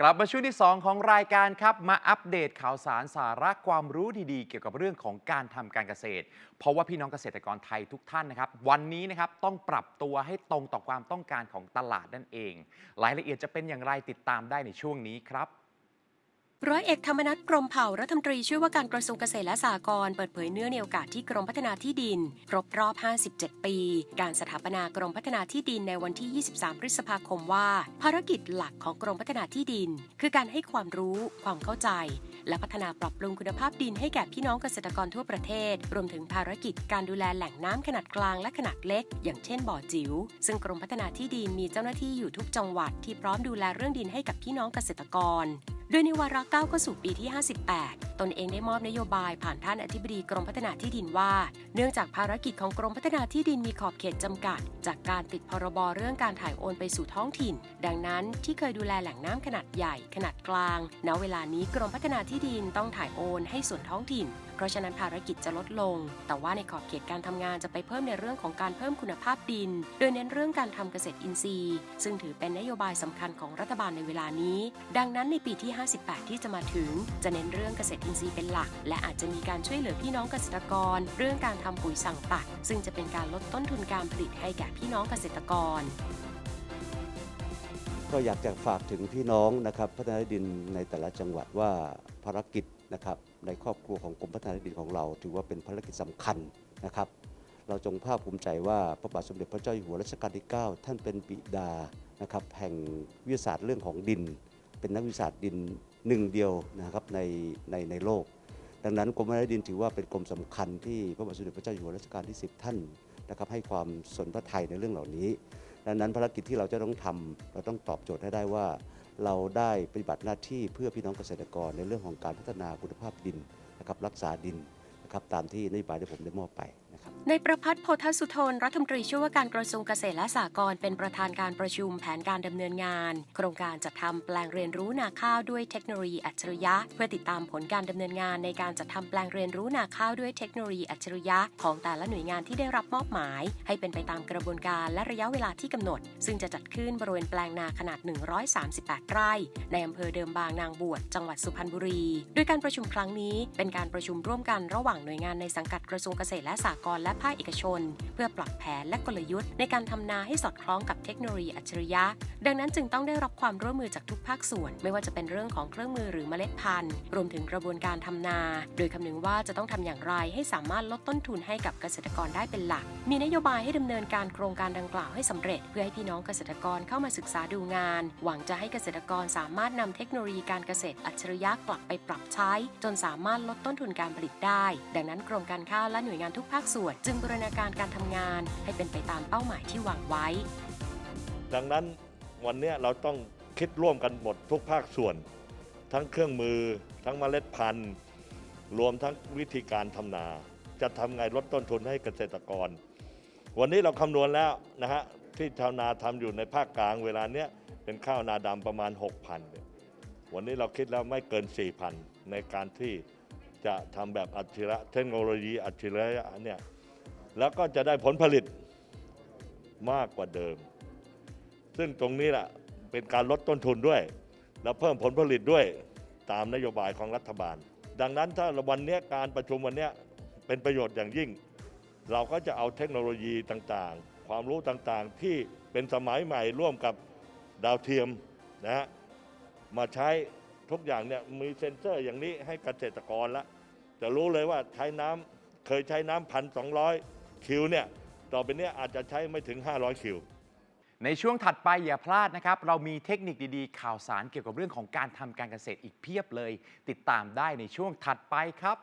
กลับมาช่วงที่ 2 ของรายการครับ มาอัปเดตข่าวสารสาระความรู้ดีๆ เกี่ยวกับเรื่องของการทำการเกษตร เพราะว่าพี่น้องเกษตรกรไทยทุกท่านนะครับ วันนี้นะครับต้องปรับตัวให้ตรงต่อความต้องการของตลาดนั่นเอง รายละเอียดจะเป็นอย่างไรติดตามได้ในช่วงนี้ครับ ร้อยเอกธรรมนัฐพรมเผ่ารัฐมนตรีช่วยว่าการกระทรวงเกษตรและสหกรณ์เปิดเผยเนื่องในโอกาสที่กรมพัฒนาที่ดิน ครบรอบ 57 ปี การสถาปนากรมพัฒนาที่ดินในวันที่ 23 พฤษภาคมว่า ภารกิจหลักของกรมพัฒนาที่ดิน คือการให้ความรู้ ความเข้าใจ และพัฒนาปรับปรุงคุณภาพดินให้แก่พี่น้องเกษตรกรทั่วประเทศ รวมถึงภารกิจการดูแลแหล่งน้ำขนาดกลางและขนาดเล็ก อย่างเช่นบ่อจิ๋วซึ่งกรมพัฒนาที่ดินมีเจ้าหน้าที่อยู่ทุกจังหวัดที่พร้อมดูแลเรื่องดินให้กับพี่น้องเกษตรกร โดยในวาระ9เข้าสู่ปีที่ 58 ตนเองได้มอบนโยบายผ่านท่านอธิบดีกรมพัฒนาที่ดินว่า เนื่องจากภารกิจของกรมพัฒนาที่ดินมีขอบเขตจำกัด จากการติดพรบเรื่องการถ่ายโอนไปสู่ท้องถิ่น ดังนั้นที่เคยดูแลแหล่งน้ำขนาดใหญ่ ขนาดกลางณเวลานี้กรมพัฒนาที่ดินต้องถ่ายโอนให้ส่วนท้องถิ่น เพราะฉะนั้นภารกิจจะลดลง แต่ว่าในขอบเขตการทำงานจะไปเพิ่มในเรื่องของการเพิ่มคุณภาพดิน โดยเน้นเรื่องการทำเกษตรอินทรีย์ ซึ่งถือเป็นนโยบายสำคัญของรัฐบาลในเวลานี้ ดังนั้นในปีที่ 58 ที่จะมาถึง จะเน้นเรื่องเกษตรอินทรีย์เป็นหลัก และอาจจะมีการช่วยเหลือพี่น้องเกษตรกร เรื่องการทำปุ๋ยสั่งตัดซึ่งจะเป็นการลดต้นทุนการผลิตให้แก่พี่น้องเกษตรกรก็อยากจะฝากถึงพี่น้องนะครับพัฒนาดินในแต่ละจังหวัดว่าภารกิจนะครับ ในครอบครัวของกรมพัฒนาที่ดินของเรา ถือว่าเป็นภารกิจสำคัญนะครับ เราจงภาคภูมิใจว่าพระบาทสมเด็จพระเจ้าอยู่หัวรัชกาลที่ 9 ท่านเป็นบิดานะครับแห่งวิทยาศาสตร์เรื่องของดิน เป็นนักวิทยาศาสตร์ดินหนึ่งเดียวนะครับในในในโลก ดังนั้นกรมพัฒนาที่ดินถือว่าเป็นกรมสำคัญที่พระบาทสมเด็จพระเจ้าอยู่หัวรัชกาลที่ 10 ท่านนะครับให้ความสนพระทัยในเรื่องเหล่านี้ ดังนั้นภารกิจที่เราจะต้องทำเราต้องตอบโจทย์ให้ได้ว่า เราได้ปฏิบัติหน้าที่เพื่อพี่น้องเกษตรกรในเรื่องของการพัฒนาคุณภาพดินนะครับรักษาดินนะครับตามที่นโยบายที่ผมได้มอบไป ในประพัฒน์โพธสุทนรัฐมนตรีช่วยว่าการกระทรวงเกษตรและสหกรณ์เป็นประธานการประชุมแผนการดำเนินงาน โครงการจัดทำแปลงเรียนรู้นาข้าวด้วยเทคโนโลยีอัจฉริยะ เพื่อติดตามผลการดำเนินงานในการจัดทำแปลงเรียนรู้นาข้าวด้วยเทคโนโลยีอัจฉริยะ ของแต่ละหน่วยงานที่ได้รับมอบหมาย ให้เป็นไปตามกระบวนการและระยะเวลาที่กำหนด ซึ่งจะจัดขึ้นบริเวณแปลงนาขนาด 138 ไร่ ในอำเภอเดิมบางนางบวชจังหวัดสุพรรณบุรี โดยการประชุมครั้งนี้เป็นการประชุมร่วมกันระหว่างหน่วยงานในสังกัดกระทรวงเกษตรและสหกรณ์และภาคเอกชน เพื่อปรับแผนและกลยุทธ์ ในการทำนาให้สอดคล้องกับเทคโนโลยีอัจฉริยะ ดังนั้นจึงต้องได้รับความร่วมมือจากทุกภาคส่วน ไม่ว่าจะเป็นเรื่องของเครื่องมือหรือเมล็ดพันธุ์ รวมถึงกระบวนการทำนา โดยคำนึงว่าจะต้องทำอย่างไรให้สามารถลดต้นทุนให้กับเกษตรกรได้เป็นหลัก มีนโยบายให้ดำเนินการโครงการดังกล่าวให้สำเร็จ เพื่อให้พี่น้องเกษตรกรเข้ามาศึกษาดูงาน หวังจะให้เกษตรกรสามารถนำเทคโนโลยีการเกษตรอัจฉริยะกลับไปปรับใช้ จนสามารถลดต้นทุนการผลิตได้ ดังนั้นกรมการข้าวและหน่วยงานทุกภาคส่วนจึงบูรณาการการทำงานให้เป็นไปตามเป้าหมายที่วางไว้ ดังนั้นวันนี้เราต้องคิดร่วมกันหมดทุกภาคส่วน ทั้งเครื่องมือ ทั้งเมล็ดพันธุ์ รวมทั้งวิธีการทำนา จะทำไงลดต้นทุนให้เกษตรกร วันนี้เราคำนวณแล้วนะฮะที่ชาวนาทำอยู่ในภาคกลางเวลาเนี้ยเป็นข้าวนาดำประมาณ 6,000เนี่ยวันนี้เราคิดแล้วไม่เกิน 4,000 ในการที่จะทำแบบอัจฉริยะเทคโนโลยีอัจฉริยะเนี่ย แล้วก็จะได้ผลผลิตมากกว่าเดิม ซึ่งตรงนี้แหละเป็นการลดต้นทุนด้วย และเพิ่มผลผลิตด้วยตามนโยบายของรัฐบาล ดังนั้นถ้าวันนี้การประชุมวันนี้เป็นประโยชน์อย่างยิ่ง เราก็จะเอาเทคโนโลยีต่างๆ ความรู้ต่างๆที่เป็นสมัยใหม่ร่วมกับดาวเทียมนะฮะมาใช้ทุกอย่างเนี่ยมีเซ็นเซอร์อย่างนี้ให้เกษตรกรละจะรู้เลยว่าใช้น้ำเคยใช้น้ำพันสองร้อย คิวเนี่ยต่อไปเนี้ยอาจจะใช้ไม่ถึง 500 คิว ในช่วงถัดไปอย่าพลาดนะครับ เรามีเทคนิคดีๆ ข่าวสารเกี่ยวกับเรื่องของการทำการเกษตรอีกเพียบเลย ติดตามได้ในช่วงถัดไปครับ